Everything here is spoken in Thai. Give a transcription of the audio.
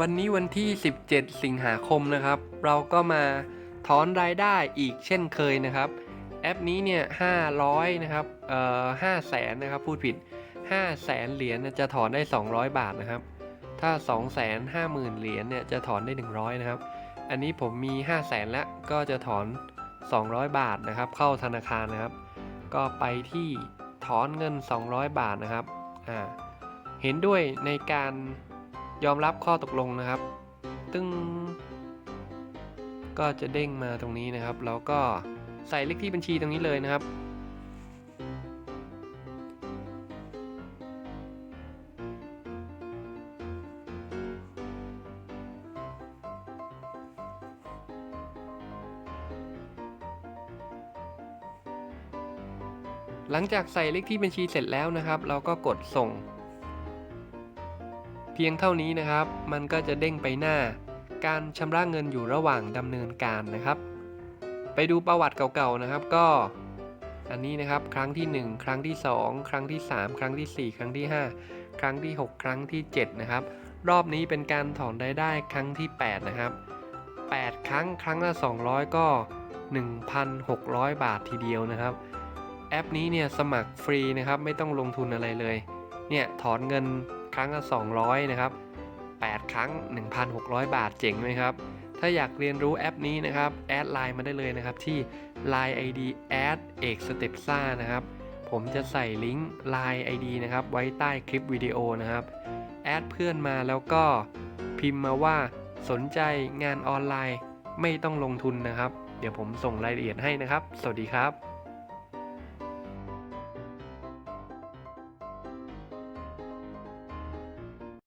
วันนี้วันที่ 17 สิงหาคมนะครับ เราก็มาถอนรายได้อีกเช่นเคยนะครับ แอปนี้เนี่ย 500 นะครับเอ่อ5แสนนะครับ พูดผิด 5 แสนเหรียญจะถอนได้ 200 บาทนะครับ ถ้า 2 5 0 0 0 0 เหรียญเนี่ยจะถอนได้ 100 นะครับ อันนี้ผมมี 5 แสนแล้วก็จะถอน 200 บาทนะครับ เข้าธนาคารนะครับ ก็ไปที่ถอนเงิน 200 บาทนะครับ อ่า เห็นด้วยในการ ยอมรับข้อตกลงนะครับ ตึ้งก็จะเด้งมาตรงนี้นะครับ แล้วก็ใส่เลขที่บัญชีตรงนี้เลยนะครับ หลังจากใส่เลขที่บัญชีเสร็จแล้วนะครับ เราก็กดส่ง เพียงเท่านี้นะครับ มันก็จะเด้งไปหน้า การชำระเงินอยู่ระหว่างดำเนินการนะครับ ไปดูประวัติเก่าๆนะครับก็ อันนี้นะครับครั้งที่ 1 ครั้งที่ 2 ครั้งที่ 3 ครั้งที่ 4 ครั้งที่ 5 ครั้งที่ 6 ครั้งที่ 7 นะครับ รอบนี้เป็นการถอนรายได้ครั้งที่ 8 นะครับ 8 ครั้งครั้งละ 200 ก็ 1,600 บาททีเดียวนะครับ แอปนี้เนี่ยสมัครฟรีนะครับไม่ต้องลงทุนอะไรเลย เนี่ยถอนเงิน ครั้งละ200 นะครับ 8 ครั้ง 1,600 บาทเจ๋งไหมครับ ถ้าอยากเรียนรู้แอปนี้นะครับ แอดไลน์มาได้เลยนะครับ ที่ Line ID แอดเอกสเต็ปซ่านะครับ ผมจะใส่ลิงก์ Line ID นะครับ ไว้ใต้คลิปวิดีโอนะครับ แอดเพื่อนมาแล้วก็พิมพ์มาว่าสนใจงานออนไลน์ไม่ต้องลงทุนนะครับ เดี๋ยวผมส่งรายละเอียดให้นะครับ สวัสดีครับ